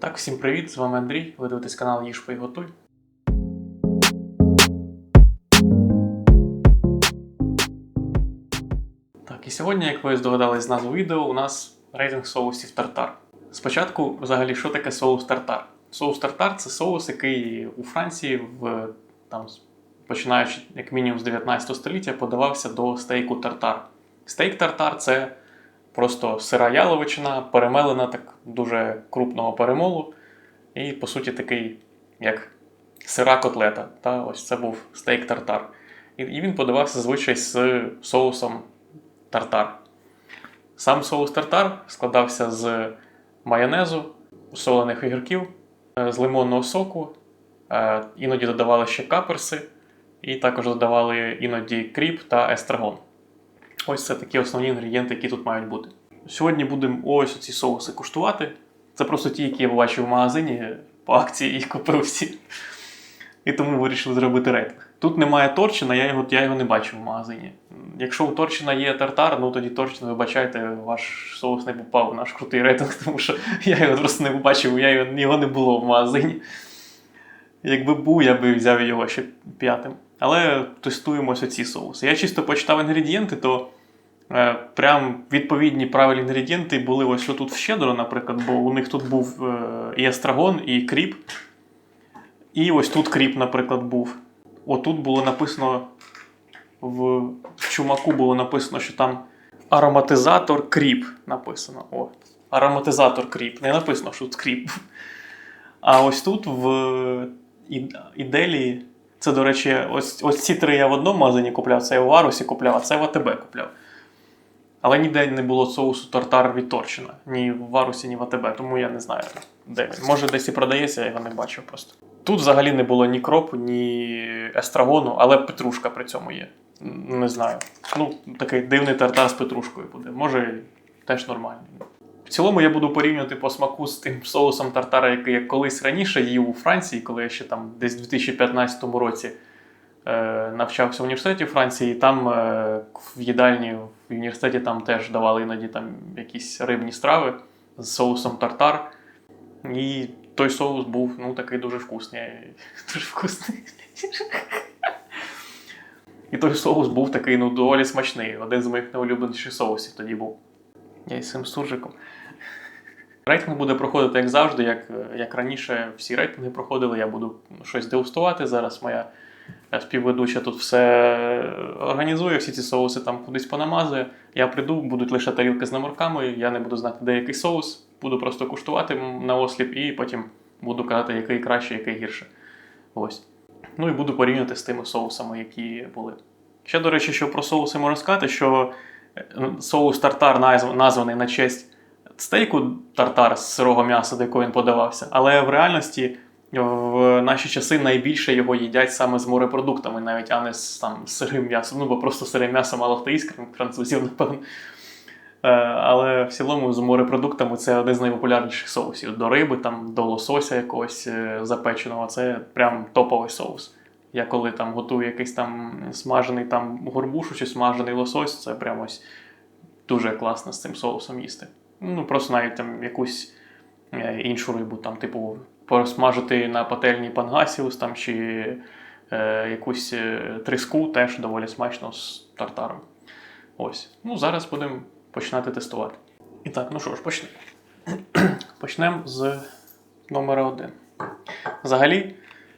Так, всім привіт! З вами Андрій. Ви дивитесь канал Їж Пий Готуй. Так, і сьогодні, як ви здогадались з назви відео, у нас рейтинг соусів тартар. Спочатку, взагалі, що таке соус тартар? Соус тартар це соус, який у Франції, в, там, починаючи як мінімум з 19 століття, подавався до стейку тартар. Стейк тартар це просто сира яловичина, перемелена так дуже крупного перемолу. І, по суті, такий, як сира котлета. Та? Ось це був стейк тартар. І, він подавався зазвичай з соусом тартар. Сам соус тартар складався з майонезу, солених огірків, е, з лимонного соку, е, іноді додавали ще каперси, і також додавали іноді кріп та естрагон. Ось це такі основні інгредієнти, які тут мають бути. Сьогодні будемо ось ці соуси куштувати. Це просто ті, які я побачив в магазині по акції їх купив всі. І тому вирішили зробити рейтинг. Тут немає торчина, я його, я його не бачив в магазині. Якщо у торчина є тартар, ну тоді точно вибачайте, ваш соус не попав в наш крутий рейтинг, тому що я його просто не побачив, я його, його не було в магазині. Якби був, я би взяв його ще п'ятим. Але тестуємо ось ці соуси. Я чисто почитав інгредієнти, то прям відповідні правильні інгредієнти були ось тут в щедро, наприклад, бо у них тут був е, і естрагон, і кріп. І ось тут кріп, наприклад, був. Отут було написано в чумаку було написано, що там ароматизатор кріп написано. О, ароматизатор кріп. Не написано, що тут кріп. А ось тут в Іделії, це, до речі, ось, ось ці три я в одному магазині купляв, це я в Арусі купляв, а це в АТБ купляв. Але ніде не було соусу тартар від Торчина. Ні в Арусі, ні в АТБ, тому я не знаю, де він. Може, десь і продається, я його не бачив просто. Тут взагалі не було ні кропу, ні естрагону, але петрушка при цьому є. Не знаю. Ну, такий дивний тартар з петрушкою буде. Може, теж нормальний. В цілому я буду порівнювати по смаку з тим соусом тартара, який я колись раніше їв у Франції, коли я ще там десь в 2015 році е, навчався в університеті Франції, і там е, в їдальні в університеті там теж давали іноді там якісь рибні страви з соусом тартар. І той соус був ну, такий дуже вкусний. Дуже вкусний. І той соус був такий ну, доволі смачний. Один з моїх найулюбленіших соусів тоді був. Я із цим суржиком. Рейтинг буде проходити як завжди, як, як раніше всі рейтинги проходили. Я буду щось дегустувати. Зараз моя співведуча тут все організує, всі ці соуси там кудись понамазує. Я прийду, будуть лише тарілки з номерками, я не буду знати, де який соус, буду просто куштувати на осліп і потім буду казати, який краще, який гірше. Ось. Ну і буду порівнювати з тими соусами, які були. Ще, до речі, що про соуси можна сказати, що е, соус тартар названий на честь стейку тартар з сирого м'яса, до якого він подавався. Але в реальності в наші часи найбільше його їдять саме з морепродуктами, навіть а не з там, сирим м'ясом. Ну, бо просто сире м'ясо мало хто їсть, французів, напевно. Е, Але в цілому з морепродуктами це один з найпопулярніших соусів. До риби, там, до лосося якогось е, запеченого. Це прям топовий соус. Я коли там готую якийсь там смажений там горбушу чи смажений лосось, це прям ось дуже класно з цим соусом їсти. Ну, просто навіть там якусь е, іншу рибу, там, типу, посмажити на пательні пангасіус там, чи е, якусь е, тріску теж доволі смачно з тартаром. Ось. Ну, зараз будемо починати тестувати. І так, ну що ж, почнемо. Почнемо з номера один. Взагалі,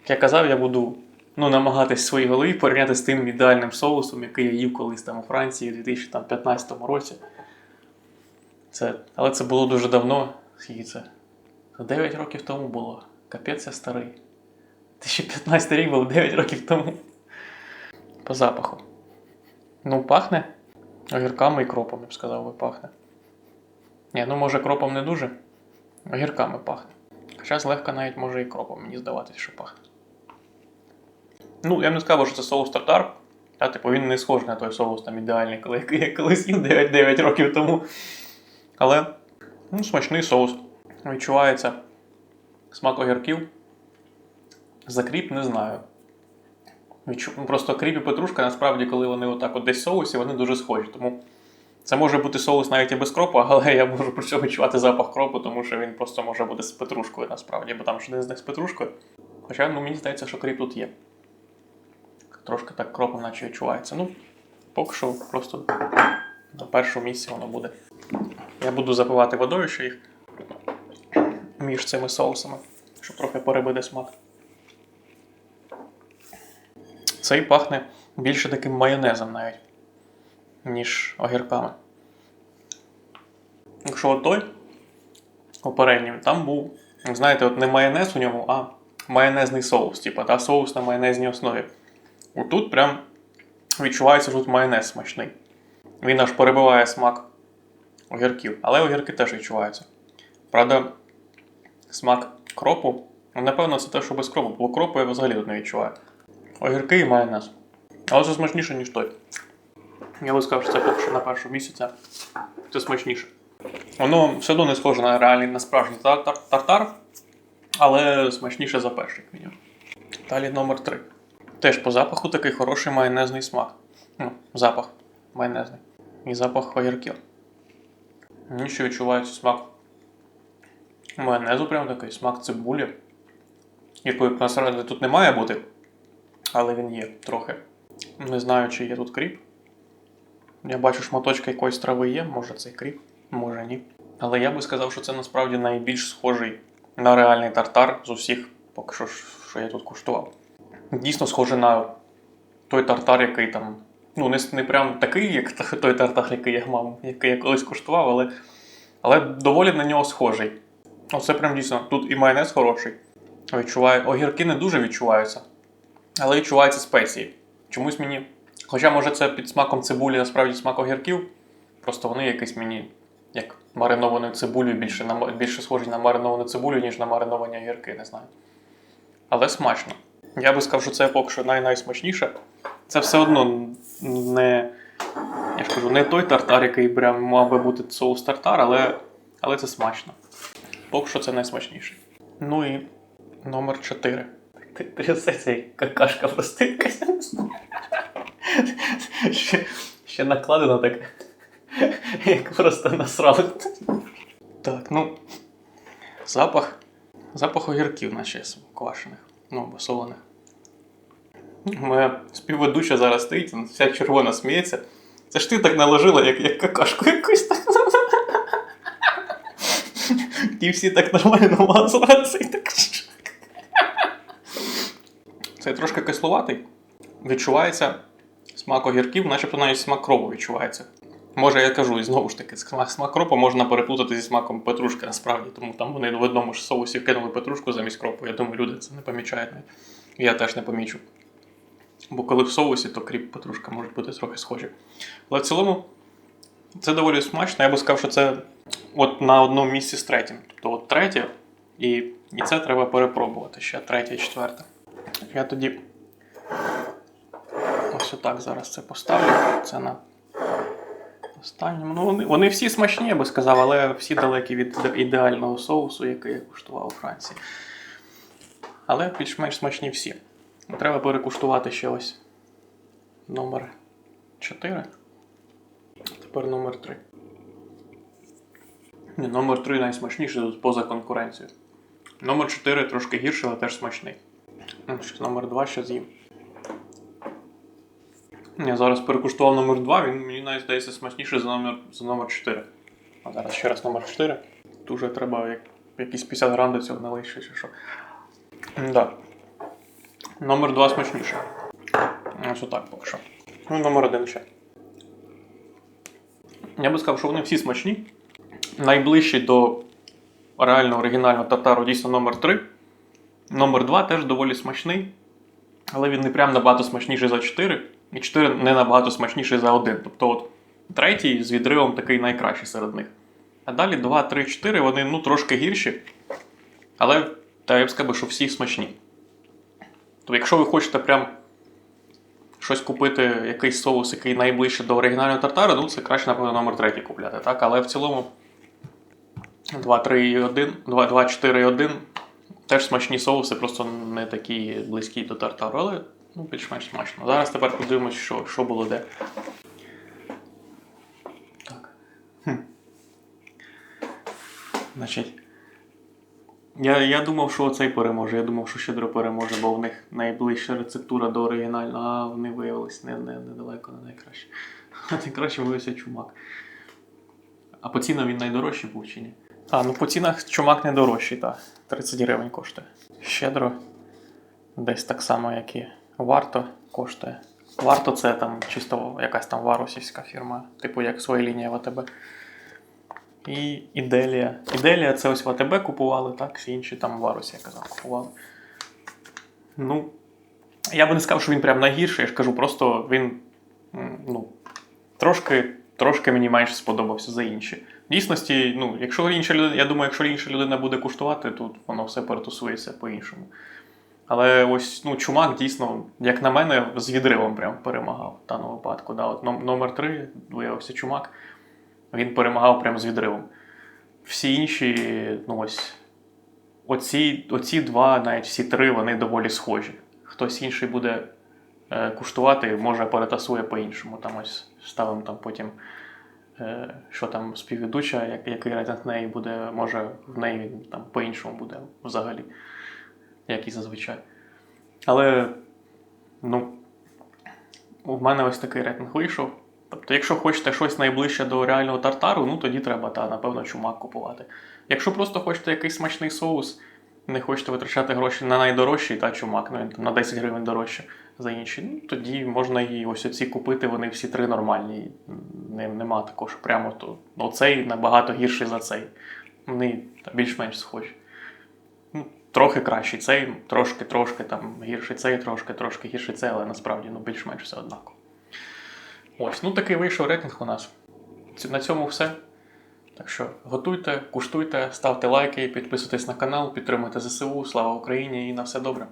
як я казав, я буду ну, намагатись в своїй голові порівняти з тим ідеальним соусом, який я їв колись там у Франції у 2015 році. Це, але це було дуже давно. Скільки це? Це 9 років тому було. Капець я старий. 2015 рік був 9 років тому. По запаху. Ну, пахне огірками і кропом, я б сказав, би, пахне. Ні, ну може кропом не дуже. Огірками пахне. Хоча злегка навіть може і кропом, мені здаватися, що пахне. Ну, я б не сказав, що це соус тартар. А, типу, він не схожий на той соус там ідеальний, коли я колись їв 9, 9 років тому. Але ну, смачний соус. Відчувається смак огірків. За кріп не знаю. Ну, Просто кріп і петрушка, насправді, коли вони отак от десь в соусі, вони дуже схожі. Тому Це може бути соус навіть і без кропу, але я можу при цьому відчувати запах кропу, тому що він просто може бути з петрушкою насправді, бо там ж один з них з петрушкою. Хоча ну, мені здається, що кріп тут є. Трошки так кропом наче відчувається. Ну, поки що просто на першому місці воно буде. Я буду запивати водою ще їх між цими соусами, щоб трохи перебити смак. Цей пахне більше таким майонезом навіть, ніж огірками. Якщо от той попередній, там був, знаєте, от не майонез у ньому, а майонезний соус, типу, та соус на майонезній основі. Отут прям відчувається, що тут майонез смачний. Він аж перебиває смак огірків, але огірки теж відчуваються. Правда, смак кропу, ну, напевно, це те, що без кропу, бо кропу я взагалі тут не відчуваю. Огірки і майонез. Але це смачніше, ніж той. Я би сказав, що це поки що на першому місці це, смачніше. Воно все одно не схоже на реальний на справжній тар- тар- тартар, але смачніше за перший мінімум. Далі номер 3. Теж по запаху такий хороший майонезний смак. Ну, запах майонезний. І запах огірків. Мені ще відчувається смак майонезу, прям такий, смак цибулі, якої насправді тут не має бути, але він є трохи. Не знаю, чи є тут кріп. Я бачу, шматочки якоїсь трави є, може це кріп, може ні. Але я би сказав, що це насправді найбільш схожий на реальний тартар з усіх, поки що, що я тут куштував. Дійсно схоже на той тартар, який там. Ну, не, не прям такий, як той тартар, який я мав, який я колись куштував, але, але доволі на нього схожий. Оце прям дійсно. Тут і майонез хороший. Відчуваю. Огірки не дуже відчуваються, але відчуваються спеції. Чомусь мені. Хоча, може, це під смаком цибулі, насправді смак огірків. Просто вони якісь мені як маринованою цибулею більше, на, більше схожі на мариновану цибулю, ніж на мариновані огірки, не знаю. Але смачно. Я би сказав, що це поки що най найсмачніше. Це все одно не. Я ж кажу, не той тартар, який прям мав би бути соус тартар, але, але це смачно. Поки що це найсмачніше. Ну і номер 4. Трясеться як какашка просто якась. Ще, ще накладено так. Як просто насрали. Так, ну. Запах. Запах огірків, наче квашених. Ну, або солених. Моя співведуча зараз стоїть, вся червона сміється. Це ж ти так наложила, як, як какашку якусь так. Ті всі так нормально мазалися і так. Це трошки кисловатий. Відчувається смак огірків, начебто навіть смак кропу відчувається. Може, я кажу, і знову ж таки, смак, кропу можна переплутати зі смаком петрушки насправді, тому там вони в одному ж соусі кинули петрушку замість кропу. Я думаю, люди це не помічають. Я теж не помічу. Бо коли в соусі, то кріп петрушка можуть бути трохи схожі. Але в цілому це доволі смачно. Я би сказав, що це от на одному місці з третім. Тобто от третє, і, і це треба перепробувати ще третє і четверте. Я тоді ось отак зараз це поставлю. Це на останньому. Ну, вони, вони всі смачні, я би сказав, але всі далекі від ідеального соусу, який я куштував у Франції. Але більш-менш смачні всі. Треба перекуштувати ще ось номер 4. Тепер номер 3. Ні, номер 3 найсмачніший поза конкуренцією. Номер 4 трошки гірший, але теж смачний. Ну, Номер 2 ще з'їм. Я зараз перекуштував номер 2, він мені навіть здається смачніший за номер, за номер 4. А зараз ще раз номер 4. Тут вже треба як, якісь 50 грам до цього налити ще чи що. Да. Номер 2 смачніший. Ось отак поки що. Ну, номер 1 ще. Я би сказав, що вони всі смачні. Найближчий до реально оригінального тартару дійсно номер 3. Номер 2 теж доволі смачний. Але він не прям набагато смачніший за 4. І 4 не набагато смачніший за 1. Тобто, от третій з відривом такий найкращий серед них. А далі 2, 3, 4 вони ну, трошки гірші. Але та я б сказав, що всі смачні. Тобто, якщо ви хочете прям щось купити, якийсь соус, який найближче до оригінального тартару, ну це краще, напевно, номер третій купляти. так? Але в цілому 2, 3, 1, 2, 2 4, 1 теж смачні соуси, просто не такі близькі до тартару, але ну, більш-менш смачно. Зараз тепер подивимось, що, що було де. Так. Хм. Значить. Я, я думав, що оцей переможе. Я думав, що щедро переможе, бо в них найближча рецептура до оригінального, а вони виявилися не, не, недалеко, не найкраще. Найкраще виявився чумак. А по цінам він найдорожчий був чи ні? А, ну по цінах чумак не дорожчий, так. 30 гривень коштує. Щедро. Десь так само, як і варто коштує. Варто це там чисто якась там варусівська фірма, типу як своя лінія в АТБ. І Іделія. Іделія це ось в АТБ купували, так, всі інші там в Варусі, я казав, купували. Ну, я би не сказав, що він прям найгірший, я ж кажу, просто він ну, трошки, трошки мені менше сподобався за інші. В дійсності, ну, якщо інша людина, я думаю, якщо інша людина буде куштувати, тут воно все перетусується по-іншому. Але ось ну, чумак дійсно, як на мене, з відривом прям перемагав в даному випадку. Да, от номер 3 виявився чумак. Він перемагав прямо з відривом. Всі інші, ну ось, оці, оці два, навіть всі три, вони доволі схожі. Хтось інший буде е, куштувати, може перетасує по-іншому. Там ось ставимо там потім, е, що там співведуча, як, який рейтинг в неї буде, може в неї там по-іншому буде взагалі, як і зазвичай. Але, ну, у мене ось такий рейтинг вийшов. Тобто, якщо хочете щось найближче до реального тартару, ну тоді треба, та, напевно, чумак купувати. Якщо просто хочете якийсь смачний соус, не хочете витрачати гроші на найдорожчий, та чумак, ну на 10 гривень дорожче за інші, ну тоді можна і ось оці купити, вони всі три нормальні. Нема такого, що прямо то. Оцей набагато гірший за цей. Вони більш-менш схожі. Ну, трохи кращий цей, трошки, трошки там гірший цей, трошки, трошки гірший цей, але насправді ну, більш-менш все однаково. Ось, ну такий вийшов рейтинг у нас. На цьому все. Так що готуйте, куштуйте, ставте лайки, підписуйтесь на канал, підтримуйте ЗСУ, слава Україні і на все добре.